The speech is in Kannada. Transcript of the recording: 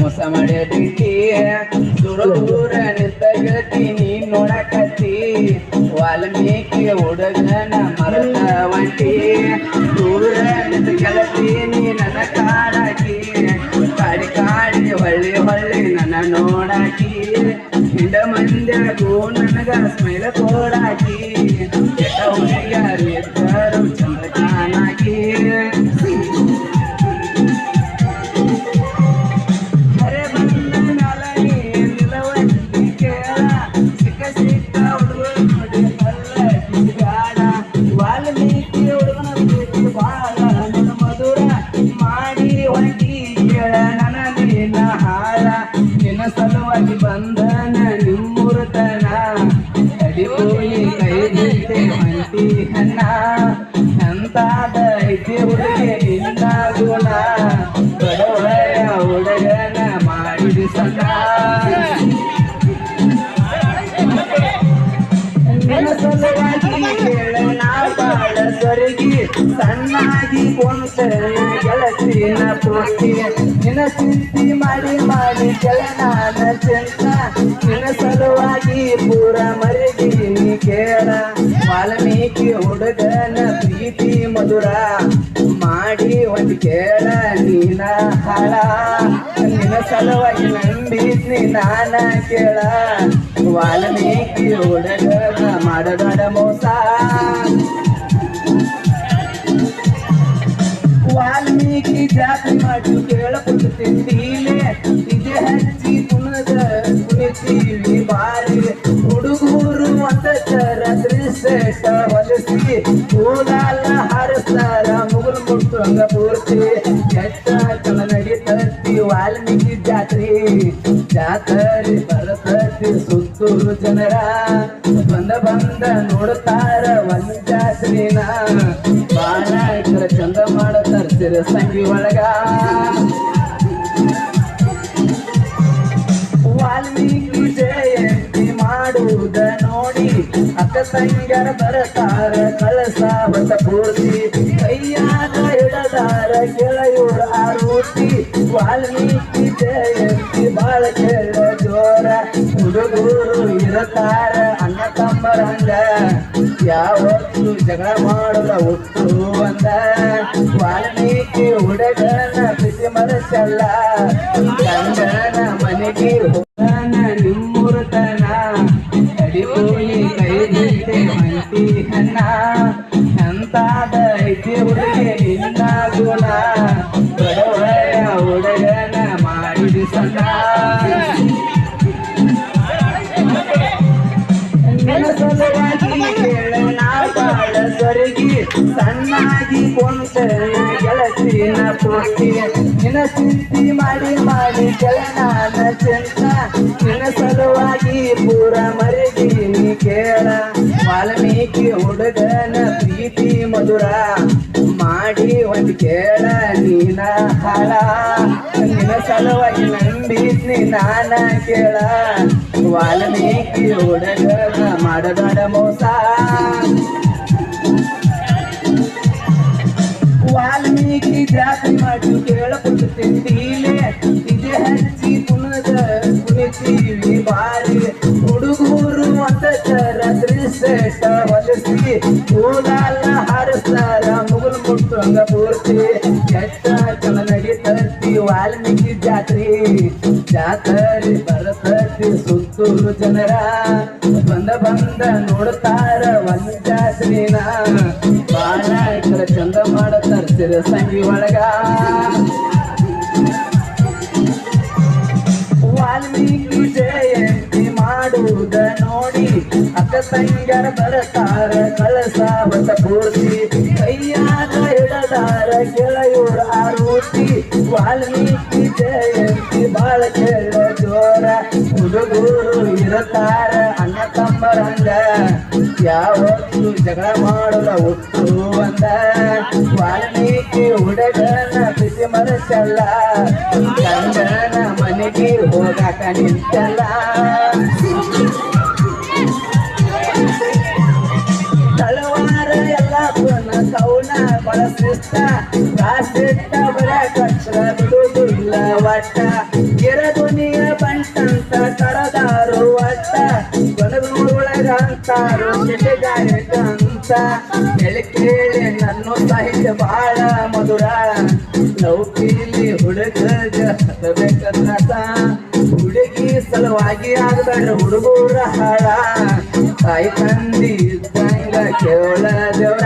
ಮೋಸ ಮಾಡ್ಯಾಡಿಟಿ ದೂರ ದೂರ ನಿಂತಗತಿ ನೀನ್ ನೋಡಕತ್ತಿ. ವಾಲ್ಮೀಕಿ ಹುಡುಗನ ಮರದ ಒಂಟಿ. ದೂರ ನಿಂತ ಗೆಳತಿ ನೀ ನನ್ನ ಕಾಡಾಕಿ. ಕಾಡಿ ಕಾಡಿ ಹೊಳ್ಳಿ ಹೊಳ್ಳಿ ನನ್ನ ನೋಡಾಕಿ. ಹಿಂಡ ಮಂದ್ಯಾಗೂ ನನಗ ಸ್ಮೈಲ ಕೊಡಾಕಿ. ಸಲುವಾಗಿ ಬಂಧನ ನಿಮ್ಮೂರ್ತನ ಕೈ ಬಿಟ್ಟೆ ಹೊಂಟಿ ಹನ್ನ ಅಂತಾದ ಐತಿ ಹುಡುಗಿ ನಿನ್ನ ಗುಣ ಬಡವಯ ಹುಡುಗನ ಮಾಡಿದ ಗೆಳತಿನ ಪೂರ್ತಿ ನಿನ್ನ ಚಿಂತಿ ಮಾಡಿ ಮಾಡಿ ಕೆಳನಾನ ಚಿಂತ ನಿನ್ನ ಸಲುವಾಗಿ ಪೂರ ಮರಗಿ ನೀ ಕೇಳ ವಾಲ್ಮೀಕಿ ಹುಡುಗನ ಪ್ರೀತಿ ಮಧುರ ಮಾಡಿ ಒಂದು ಕೇಳ ನೀನ ಹಾಳ ನಿನ್ನ ಸಲುವಾಗಿ ನಂಬಿದ್ನಿ ನಾನ ಕೇಳ ವಾಲ್ಮೀಕಿ ಹುಡುಗನ ಮಾಡಬೇಡ ಮೋಸ ವಾಲ್ಮೀಕಿ ಜಾತಿ ಮಾಡಿ ಕೇಳಬಹುದು ತಿಂದೀಲೆ ಇದೇ ಹಚ್ಚಿ ಕುಣದ ಕುಣಿತೀವಿ ಬಾರಿ. ಹುಡುಗರು ಒಂದ ತರ ಶ್ರೇಷ್ಠ ಹೊಲಿಸಿ, ಕೂಲಾಲ ಹಾರಿಸ್ತಾರ ಮುಗುಲ್ ಹಂಗ ಪೂರ್ತಿ. ಹೆಚ್ಚ ಕಣ ನಡೀತತಿ ವಾಲ್ಮೀಕಿ ಜಾತ್ರೆ. ಜಾತ್ರೆ ಬರತತಿ ಸುತ್ತೂರು ಜನರ. ಬಂದ ಬಂದ ನೋಡುತ್ತಾರ ಒಂದ್ ಜಾತ್ರಿನ. ಬಾಳ ಚಂದ ಚಂದ ಮಾಡತಾರ ಸಂಗಿ ಒಳಗ ವಾಲ್ಮೀಕಿ ಜಯಂತಿ ಮಾಡುವುದ ನೋಡಿ ಅಕ್ಕ ತಂಗ್ಯರ ಬರತಾರ ಕಳಸ ಹೊಸ ಪೂರ್ತಿ ಕೈಯಾಗ ಹಿಡದಾರ ಕೆಳಯೂರ ಆರೋಟಿ ವಾಲ್ಮೀಕಿ ಜಯಂತಿ ಬಾಳ ಕೇಳ ಜೋರ ಹುಡುಗರು ಇರತಾರ ಅಣ್ಣ ತಮ್ಮರಂಗ ಯಾವತ್ತು ಜಗಳ ಮಾಡಲ ಹುಟ್ಟು ಅಂದ. ವಾಲ್ಮೀಕಿ ಹುಡುಗನ ಬಿಸಿ ಮನಸ್ಸಲ್ಲ. ಗಂಡನ ಮನೆಗೆ ಹೋಗನ ನಿಮ್ಮೂರ್ತನ. ಅಡಿಪೋಯಿ ಮಂತಿ ಅಂತಾದ ಐತಿ ಹುಡುಗಿ ನಿನ್ನ ಸಣ್ಣಾಗಿ ಕೊಂತ, ಗೆಳತಿನ ಪೂರ್ತಿ ನಿನ್ನ ಸಿದ್ಧಿ ಮಾಡಿ ಮಾಡಿ ಕೆಳನಾನ ಚಿಂತ. ನಿನ್ನ ಸಲುವಾಗಿ ಪೂರ ಮರೆದೀನಿ ಕೇಳ. ವಾಲ್ಮೀಕಿ ಹುಡುಗನ ಪ್ರೀತಿ ಮಧುರ. ಮಾಡಿ ಒಂದು ಕೇಳ ನೀನ ಹಾಳ. ನಿನ್ನ ಸಲುವಾಗಿ ನಂಬಿದ್ನಿ ನಾನ ಕೇಳ. ವಾಲ್ಮೀಕಿ ಹುಡುಗನ ಮಾಡಬೇಡ ಮೋಸ. ವಾಲ್ಮೀಕಿ ಜಾತಿ ಮಾಡಿ ಕೇಳಬಹುದು ತಿಂದೀಲೆ ಇದೇ ಹಚ್ಚಿ ಕುಣದ ಕುಣಿತೀವಿ ಬಾರಿ. ಹುಡುಗೂರು ಒಂದ ತರ ಶ್ರೇಷ್ಠ ಹೊಲಿಸಿ, ಕೂಲಾಲ ಹಾರಿಸ್ತಾರ ಮುಗುಲ್ ಮುಟ್ಟಂಗ ಪೂರ್ತಿ. ಎಷ್ಟ ಚಲ ನಡೀತರ್ತಿ ವಾಲ್ಮೀಕಿ ಜಾತ್ರೆ. ಜಾತ್ರೆ ಬರತರ್ತಿ ಸುತ್ತೂರು ಜನರ. ಬಂದ ಬಂದ ನೋಡ್ತಾರ ಮಾಡತಾರ ಸಂಗಿ ಒಳಗ ವಾಲ್ಮೀಕಿ ಜಯಂತಿ ಮಾಡುವುದ ನೋಡಿ ಅಕ್ಕ ತಂಗ್ಯರ ಬರತಾರ ಕಳಸ ಹೊಸ ಪೂರ್ತಿ ಕೈಯಾಗ ಹಿಡದಾರ ಕೆಳಯೂರ ಆರೋಟಿ ವಾಲ್ಮೀಕಿ ಜಯಂತಿ ಬಾಳ ಕೇಳ ಜೋರ ಹುಡುಗರು ಇರತಾರ ಅಣ್ಣ ತಮ್ಮರಂಗ ಯಾವತ್ತು ಜಗಳ ಮಾಡಲ ಒಟ್ಟು ಅಂದ ವಾಲ್ಮೀಕಿ ಹುಡುಗನ ಬಿಸಿ ಮನಸ್ಸಲ್ಲ ಗಂಡನ ಮನೆಗೆ ಹೋಗಾಕ ನಿಂತಲ್ಲ. ತಳವಾರ ಎಲ್ಲ ಪುನ ಕೌನ ಬಳಸಿಟ್ಟ ರಾಸಿಟ್ಟ ಬರ ಕಚ್ಚ ಬಿಡುವುದಿಲ್ಲ ಒಟ್ಟ. ಅಂತಾರು ಅಂತ ಕೇಳಿ ನನ್ನ ಸಾಹಿತ್ಯ ಬಾಳ ಮಧುರ ಲೌಕಿಲಿ ಹುಡುಗ ಹತ್ತಬೇಕಂತ. ಹುಡುಗಿ ಸಲುವಾಗಿ ಆಗಬೇಡ್ರ ಹುಡುಗರ ಹಾಳ. ತಾಯಿ ತಂದಿ ಇದ್ದಂಗ ಕೇವಲ ದೇವ್ರ.